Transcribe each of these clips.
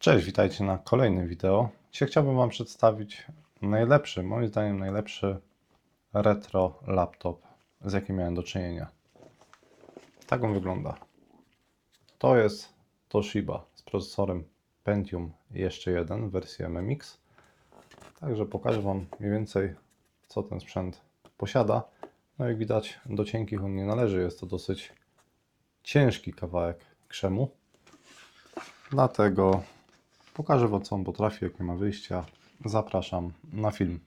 Cześć, witajcie na kolejnym wideo. Dzisiaj chciałbym Wam przedstawić najlepszy, moim zdaniem najlepszy retro laptop, z jakim miałem do czynienia. Tak on wygląda. To jest Toshiba z procesorem Pentium jeszcze jeden w wersji MMX. Także pokażę Wam mniej więcej, co ten sprzęt posiada. No jak widać, do cienkich on nie należy. Jest to dosyć ciężki kawałek krzemu. Dlatego pokażę Wam, co on potrafi, jakie ma wyjścia. Zapraszam na film.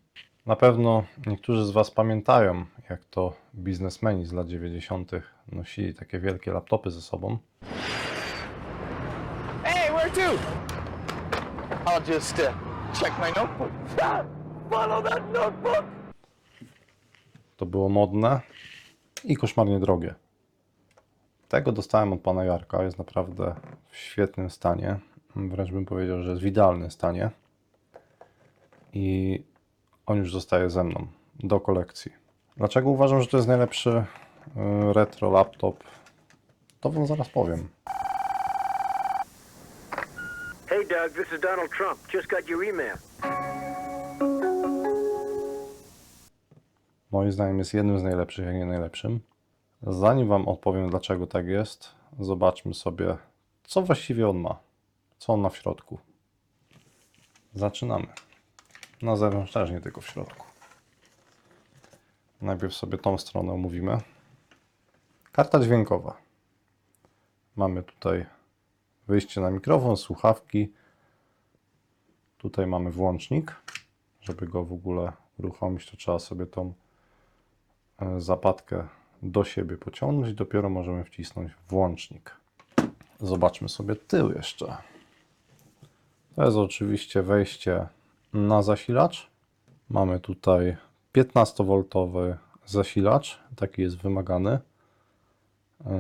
Na pewno niektórzy z Was pamiętają, jak to biznesmeni z lat 90. nosili takie wielkie laptopy ze sobą. Hey, where to? I'll just uh, check my notebook. Ah, follow that notebook. To było modne i koszmarnie drogie. Tego dostałem od pana Jarka. Jest naprawdę w świetnym stanie. Wręcz bym powiedział, że jest w idealnym stanie. I on już zostaje ze mną do kolekcji. Dlaczego uważam, że to jest najlepszy y, retro laptop? To wam zaraz powiem. Hey, Doug, this is Donald Trump. Just got your email. Moim zdaniem jest jednym z najlepszych, jak nie najlepszym. Zanim Wam odpowiem, dlaczego tak jest, zobaczmy sobie, co właściwie on ma. Co on ma w środku. Zaczynamy. Na zewnątrz też, nie tylko w środku. Najpierw sobie tą stronę omówimy. Karta dźwiękowa. Mamy tutaj wyjście na mikrofon, słuchawki. Tutaj mamy włącznik. Żeby go w ogóle uruchomić, to trzeba sobie tą e, zapadkę do siebie pociągnąć dopiero możemy wcisnąć włącznik. Zobaczmy sobie tył jeszcze. To jest oczywiście wejście na zasilacz. Mamy tutaj 15V zasilacz, taki jest wymagany.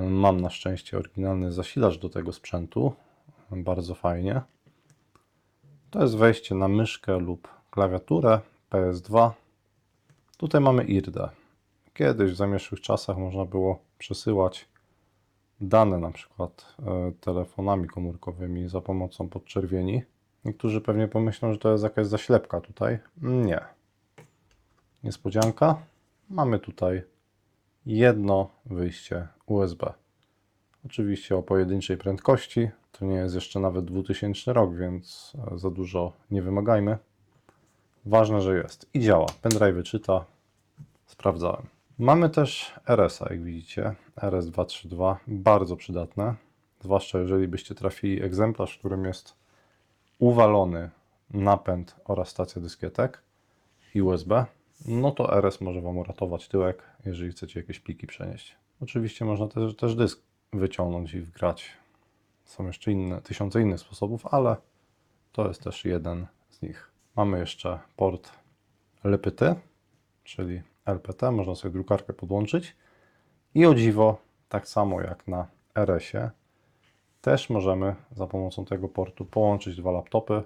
Mam na szczęście oryginalny zasilacz do tego sprzętu. Bardzo fajnie. To jest wejście na myszkę lub klawiaturę PS2. Tutaj mamy IRDE. Kiedyś w zamieszłych czasach można było przesyłać dane na przykład e, telefonami komórkowymi za pomocą podczerwieni. Niektórzy pewnie pomyślą, że to jest jakaś zaślepka tutaj. Nie. Niespodzianka. Mamy tutaj jedno wyjście USB. Oczywiście o pojedynczej prędkości. To nie jest jeszcze nawet 2000 rok, więc e, za dużo nie wymagajmy. Ważne, że jest i działa. Pendrive czyta. Sprawdzałem. Mamy też RS-a, jak widzicie. RS232. Bardzo przydatne. Zwłaszcza jeżeli byście trafili egzemplarz, w którym jest uwalony napęd oraz stacja dyskietek i USB. No to RS może Wam uratować tyłek, jeżeli chcecie jakieś pliki przenieść. Oczywiście można też, też dysk wyciągnąć i wgrać. Są jeszcze inne, tysiące innych sposobów, ale to jest też jeden z nich. Mamy jeszcze port LPT, czyli LPT, można sobie drukarkę podłączyć. I o dziwo, tak samo jak na RS-ie, też możemy za pomocą tego portu połączyć dwa laptopy.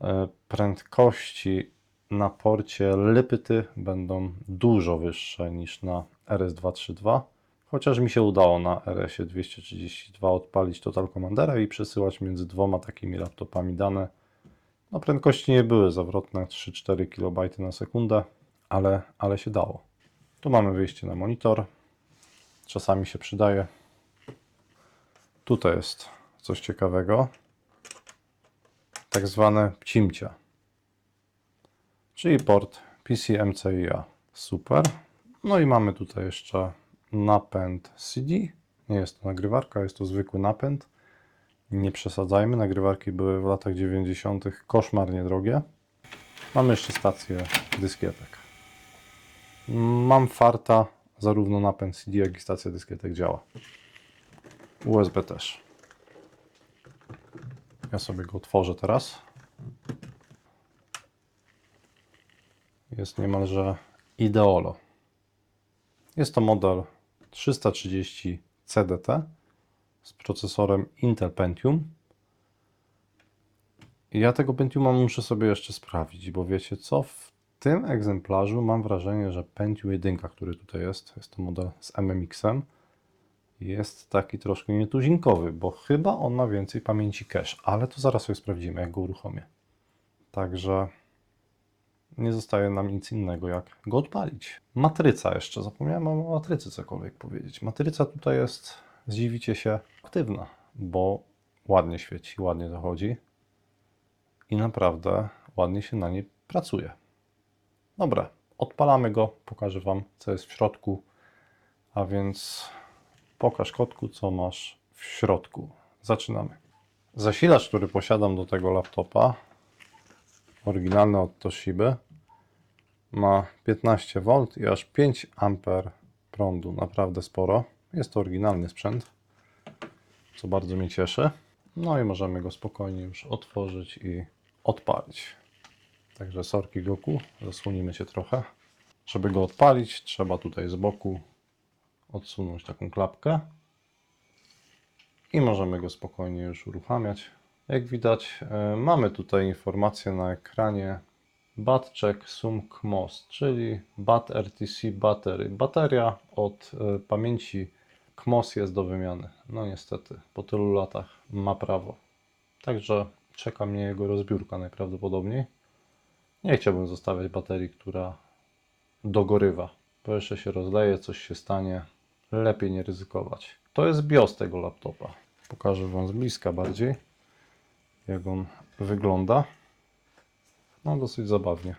E, Prędkości na porcie LPT będą dużo wyższe niż na RS232. Chociaż mi się udało na RS-ie 232 odpalić Total Commandera i przesyłać między dwoma takimi laptopami dane. No, prędkości nie były zawrotne 3-4 KB na sekundę, ale, ale się dało. Tu mamy wyjście na monitor. Czasami się przydaje. Tutaj jest coś ciekawego. Tak zwane pcimcia. Czyli port PCMCIA. Super. No i mamy tutaj jeszcze napęd CD. Nie jest to nagrywarka, jest to zwykły napęd. Nie przesadzajmy, nagrywarki były w latach 90. koszmarnie drogie. Mamy jeszcze stację dyskietek. Mam farta, zarówno napęd CD, jak i stacja dyskietek działa. USB też. Ja sobie go otworzę teraz. Jest niemalże ideolo. Jest to model 330 CDT z procesorem Intel Pentium. Ja tego Pentiuma muszę sobie jeszcze sprawdzić, bo wiecie co? W tym egzemplarzu mam wrażenie, że Pentium 1, który tutaj jest, jest to model z MMX-em, jest taki troszkę nietuzinkowy, bo chyba on ma więcej pamięci cache, ale to zaraz sobie sprawdzimy, jak go uruchomię. Także nie zostaje nam nic innego, jak go odpalić. Matryca jeszcze, zapomniałem o matrycy cokolwiek powiedzieć. Matryca tutaj jest, zdziwicie się, aktywna, bo ładnie świeci, ładnie dochodzi i naprawdę ładnie się na niej pracuje. Dobra, odpalamy go, pokażę Wam, co jest w środku, a więc pokaż kotku, co masz w środku. Zaczynamy. Zasilacz, który posiadam do tego laptopa, oryginalny od Toshiby, ma 15 V i aż 5 A prądu, naprawdę sporo. Jest to oryginalny sprzęt, co bardzo mnie cieszy. No i możemy go spokojnie już otworzyć i odpalić. Także sorki Goku, zasłonimy się trochę. Żeby go odpalić, trzeba tutaj z boku odsunąć taką klapkę i możemy go spokojnie już uruchamiać. Jak widać, e, mamy tutaj informację na ekranie BAT check sum KMOS, czyli BAT RTC battery. Bateria od e, pamięci KMOS jest do wymiany. No niestety, po tylu latach ma prawo. Także czeka mnie jego rozbiórka najprawdopodobniej. Nie chciałbym zostawiać baterii, która dogorywa. Bo jeszcze się rozleje, coś się stanie. Lepiej nie ryzykować. To jest BIOS tego laptopa. Pokażę Wam z bliska bardziej, jak on wygląda. No, dosyć zabawnie.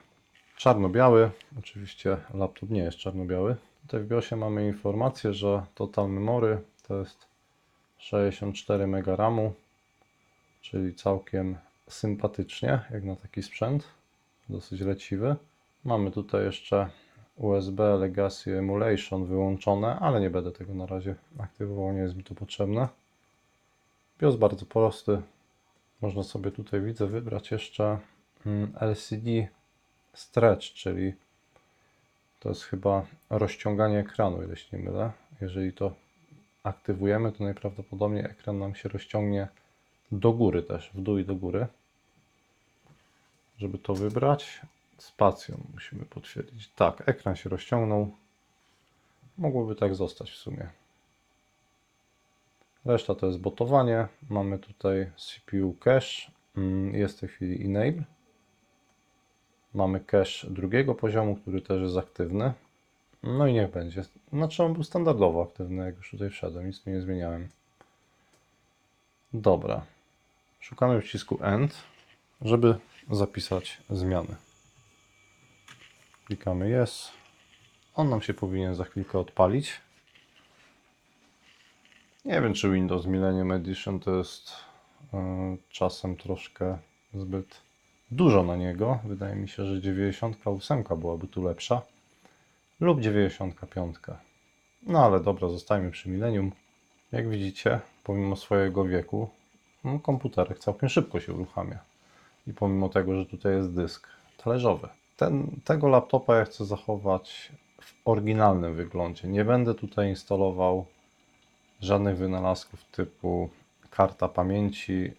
Czarno-biały. Oczywiście laptop nie jest czarno-biały. Tutaj w BIOSie mamy informację, że total memory to jest 64 MB RAMu, czyli całkiem sympatycznie, jak na taki sprzęt. Dosyć leciwy. Mamy tutaj jeszcze USB Legacy Emulation wyłączone, ale nie będę tego na razie aktywował, nie jest mi to potrzebne. BIOS bardzo prosty. Można sobie tutaj widzę wybrać jeszcze mm, LCD Stretch, czyli to jest chyba rozciąganie ekranu, ile się nie mylę. Jeżeli to aktywujemy, to najprawdopodobniej ekran nam się rozciągnie do góry też, w dół i do góry. Żeby to wybrać, spacją musimy potwierdzić. Tak, ekran się rozciągnął. Mogłoby tak zostać w sumie. Reszta to jest botowanie. Mamy tutaj CPU cache. Mm, Jest w tej chwili enable. Mamy cache drugiego poziomu, który też jest aktywny. No i niech będzie. Znaczy on był standardowo aktywny, jak już tutaj wszedłem, nic tu nie zmieniałem. Dobra. Szukamy przycisku End, żeby zapisać zmiany. Klikamy Yes. On nam się powinien za chwilkę odpalić. Nie wiem, czy Windows Millennium Edition to jest e, czasem troszkę zbyt dużo na niego. Wydaje mi się, że 98 byłaby tu lepsza. Lub 95. No ale dobra, zostajmy przy Millennium. Jak widzicie, pomimo swojego wieku, no, komputerek całkiem szybko się uruchamia. I pomimo tego, że tutaj jest dysk talerzowy. Ten, tego laptopa ja chcę zachować w oryginalnym wyglądzie. Nie będę tutaj instalował żadnych wynalazków typu karta pamięci y,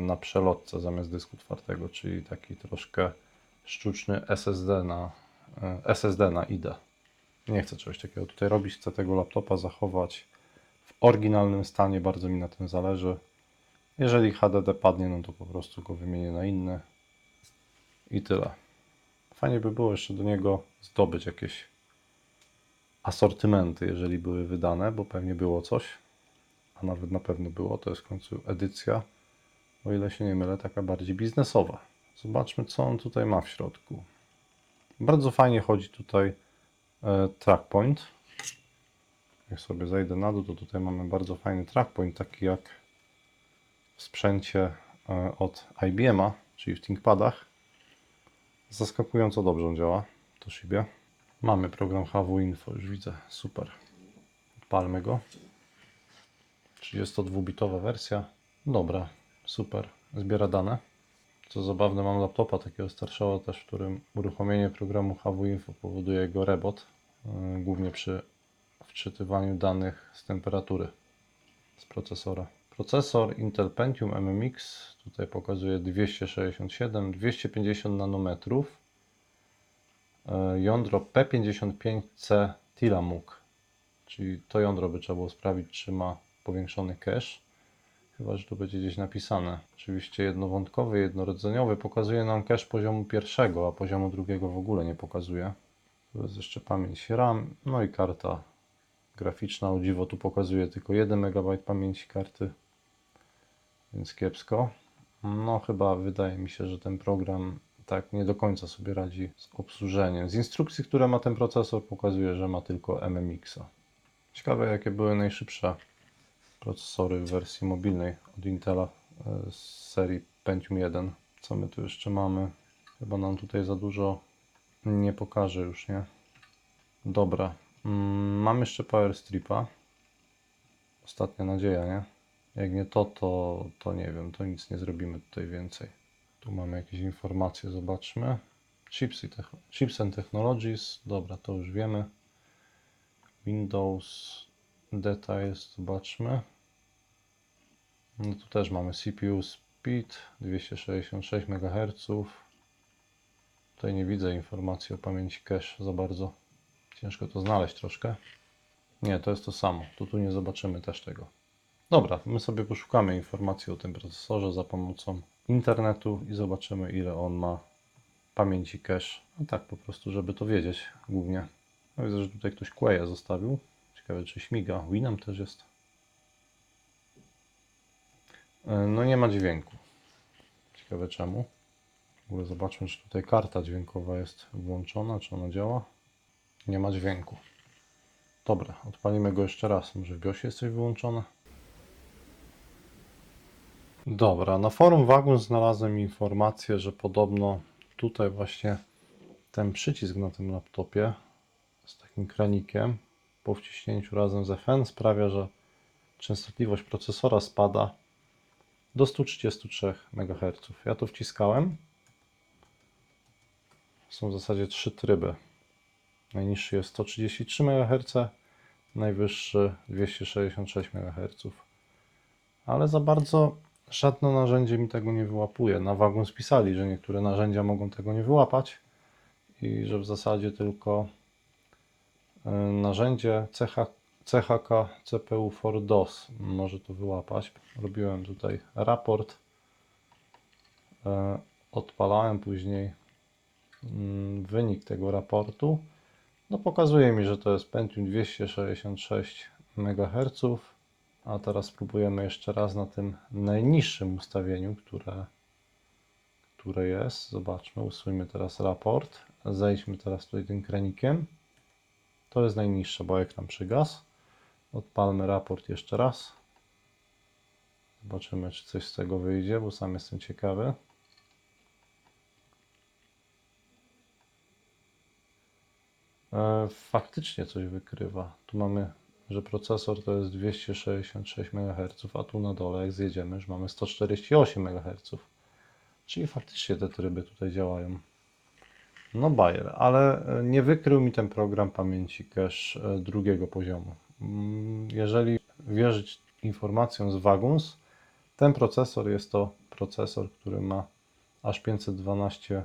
na przelotce zamiast dysku twardego, czyli taki troszkę sztuczny SSD na, y, SSD na IDE. Nie chcę czegoś takiego tutaj robić. Chcę tego laptopa zachować w oryginalnym stanie. Bardzo mi na tym zależy. Jeżeli HDD padnie, no to po prostu go wymienię na inny. I tyle. Fajnie by było jeszcze do niego zdobyć jakieś asortymenty, jeżeli były wydane, bo pewnie było coś, a nawet na pewno było. To jest w końcu edycja, o ile się nie mylę, taka bardziej biznesowa. Zobaczmy, co on tutaj ma w środku. Bardzo fajnie chodzi tutaj e, trackpoint. Jak sobie zejdę na dół, to tutaj mamy bardzo fajny trackpoint, taki jak w sprzęcie e, od IBM-a, czyli w ThinkPadach. Zaskakująco dobrze on działa, to szybie. Mamy program HW Info, już widzę, super. Odpalmy go. 32-bitowa wersja. Dobra, super, zbiera dane. Co zabawne, mam laptopa takiego starszego też, w którym uruchomienie programu HW Info powoduje jego rebot, yy, głównie przy wczytywaniu danych z temperatury z procesora. Procesor Intel Pentium MMX tutaj pokazuje 267, 250 nanometrów. E, Jądro P55C Tilamuk, czyli to jądro by trzeba było sprawdzić, czy ma powiększony cache. Chyba, że tu będzie gdzieś napisane. Oczywiście jednowątkowy, jednorodzeniowy pokazuje nam cache poziomu pierwszego, a poziomu drugiego w ogóle nie pokazuje. Tu jest jeszcze pamięć RAM, no i karta graficzna. O dziwo tu pokazuje tylko 1 MB pamięci karty, więc kiepsko. No chyba wydaje mi się, że ten program tak nie do końca sobie radzi z obsłużeniem. Z instrukcji, które ma ten procesor pokazuje, że ma tylko MMX-a. Ciekawe jakie były najszybsze procesory w wersji mobilnej od Intela e, z serii Pentium 1. Co my tu jeszcze mamy? Chyba nam tutaj za dużo nie pokaże już, nie? Dobra. Mm, mam jeszcze Power Stripa. Ostatnia nadzieja, nie? Jak nie to, to, to nie wiem, to nic nie zrobimy tutaj więcej. Tu mamy jakieś informacje, zobaczmy. Chips, i Chips and Technologies, dobra, to już wiemy. Windows Details, zobaczmy. No tu też mamy CPU Speed 266 MHz. Tutaj nie widzę informacji o pamięci cache za bardzo. Ciężko to znaleźć troszkę. Nie, to jest to samo. To tu nie zobaczymy też tego. Dobra, my sobie poszukamy informacji o tym procesorze za pomocą internetu i zobaczymy ile on ma pamięci cache. No tak po prostu, żeby to wiedzieć głównie. No widzę, że tutaj ktoś Quaya zostawił. Ciekawe czy śmiga. Winam też jest. E, No nie ma dźwięku. Ciekawe czemu. W ogóle zobaczmy, czy tutaj karta dźwiękowa jest włączona, czy ona działa. Nie ma dźwięku. Dobra, odpalimy go jeszcze raz. Może w BIOSie jest coś wyłączone? Dobra, na forum Wagun znalazłem informację, że podobno tutaj właśnie ten przycisk na tym laptopie z takim kranikiem po wciśnięciu razem z FN sprawia, że częstotliwość procesora spada do 133 MHz. Ja to wciskałem. Są w zasadzie trzy tryby. Najniższy jest 133 MHz, najwyższy 266 MHz. Ale za bardzo żadne narzędzie mi tego nie wyłapuje. Na wagon spisali, że niektóre narzędzia mogą tego nie wyłapać i że w zasadzie tylko y, narzędzie CH, CHK CPU for DOS może to wyłapać. Robiłem tutaj raport, y, odpalałem później mm, wynik tego raportu. No pokazuje mi, że to jest Pentium 266 MHz, a teraz spróbujemy jeszcze raz na tym najniższym ustawieniu, które, które jest. Zobaczmy, usuńmy teraz raport. Zejdźmy teraz tutaj tym kranikiem. To jest najniższe, bo ekran przygasł. Odpalmy raport jeszcze raz. Zobaczymy, czy coś z tego wyjdzie, bo sam jestem ciekawy. E, Faktycznie coś wykrywa. Tu mamy, że procesor to jest 266 MHz, a tu na dole, jak zjedziemy, już mamy 148 MHz. Czyli faktycznie te tryby tutaj działają. No bajer, ale e, nie wykrył mi ten program pamięci cache e, drugiego poziomu. Mm, Jeżeli wierzyć informacjom z Waguns, ten procesor jest to procesor, który ma aż 512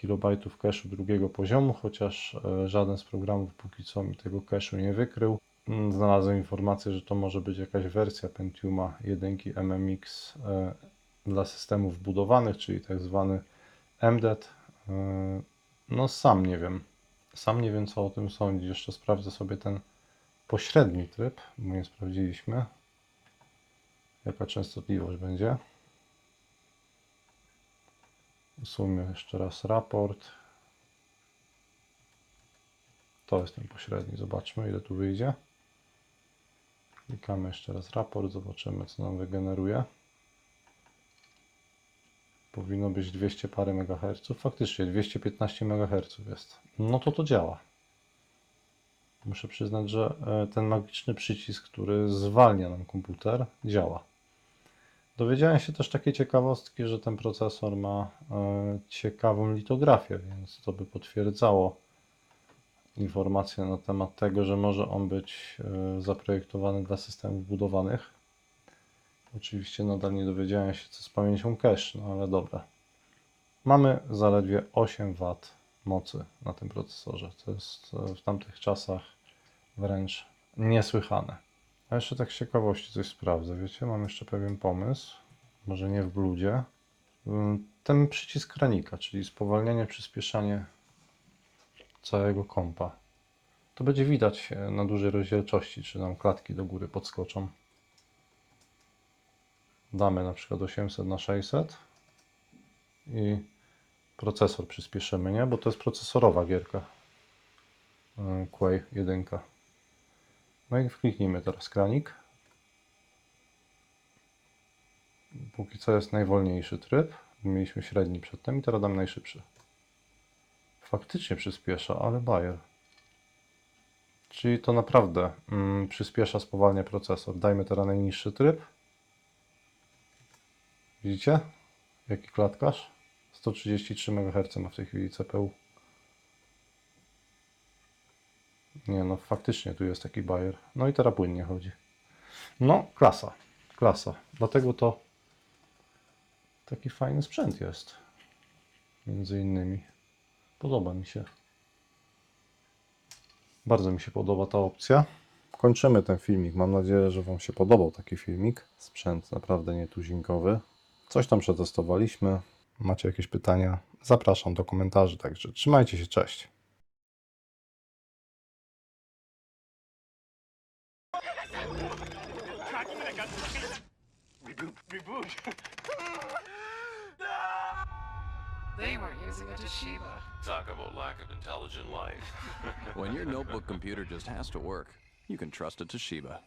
KB cache'u drugiego poziomu, chociaż e, żaden z programów póki co mi tego cache'u nie wykrył. Mm, Znalazłem informację, że to może być jakaś wersja Pentiuma 1 MMX e, dla systemów budowanych, czyli tak zwany MDET. E, No sam nie wiem. Sam nie wiem co o tym sądzić. Jeszcze sprawdzę sobie ten pośredni tryb, bo nie sprawdziliśmy. Jaka częstotliwość będzie. Usuńmy jeszcze raz raport. To jest ten pośredni. Zobaczmy, ile tu wyjdzie. Klikamy jeszcze raz raport, zobaczymy, co nam wygeneruje. Powinno być 200 parę MHz. Faktycznie 215 MHz jest. No to to działa. Muszę przyznać, że e, ten magiczny przycisk, który zwalnia nam komputer, działa. Dowiedziałem się też takiej ciekawostki, że ten procesor ma e, ciekawą litografię, więc to by potwierdzało informacje na temat tego, że może on być e, zaprojektowany dla systemów budowanych. Oczywiście nadal nie dowiedziałem się, co z pamięcią cache, no ale dobra. Mamy zaledwie 8 W mocy na tym procesorze, co jest e, w tamtych czasach wręcz niesłychane. A jeszcze tak z ciekawości coś sprawdzę, wiecie, mam jeszcze pewien pomysł, może nie w bludzie. Ym, Ten przycisk kranika, czyli spowalnianie, przyspieszanie całego kompa. To będzie widać na dużej rozdzielczości, czy nam klatki do góry podskoczą. Damy na przykład 800 na 600 i procesor przyspieszymy, nie? Bo to jest procesorowa gierka. Yy, Quay 1. No i kliknijmy teraz kranik. Póki co jest najwolniejszy tryb. Mieliśmy średni przedtem i teraz dam najszybszy. Faktycznie przyspiesza, ale bajer. Czyli to naprawdę mm, przyspiesza, spowalnia procesor. Dajmy teraz najniższy tryb. Widzicie? Jaki klatkarz? 133 MHz ma w tej chwili CPU. Nie no, faktycznie tu jest taki bajer. No i teraz płynnie chodzi. No, klasa. Klasa. Dlatego to taki fajny sprzęt jest. Między innymi. Podoba mi się. Bardzo mi się podoba ta opcja. Kończymy ten filmik. Mam nadzieję, że Wam się podobał taki filmik. Sprzęt naprawdę nietuzinkowy. Coś tam przetestowaliśmy. Macie jakieś pytania? Zapraszam do komentarzy. Także trzymajcie się, cześć. They were using a Toshiba. Talk about lack of intelligent life. When your notebook computer just has to work, you can trust a Toshiba.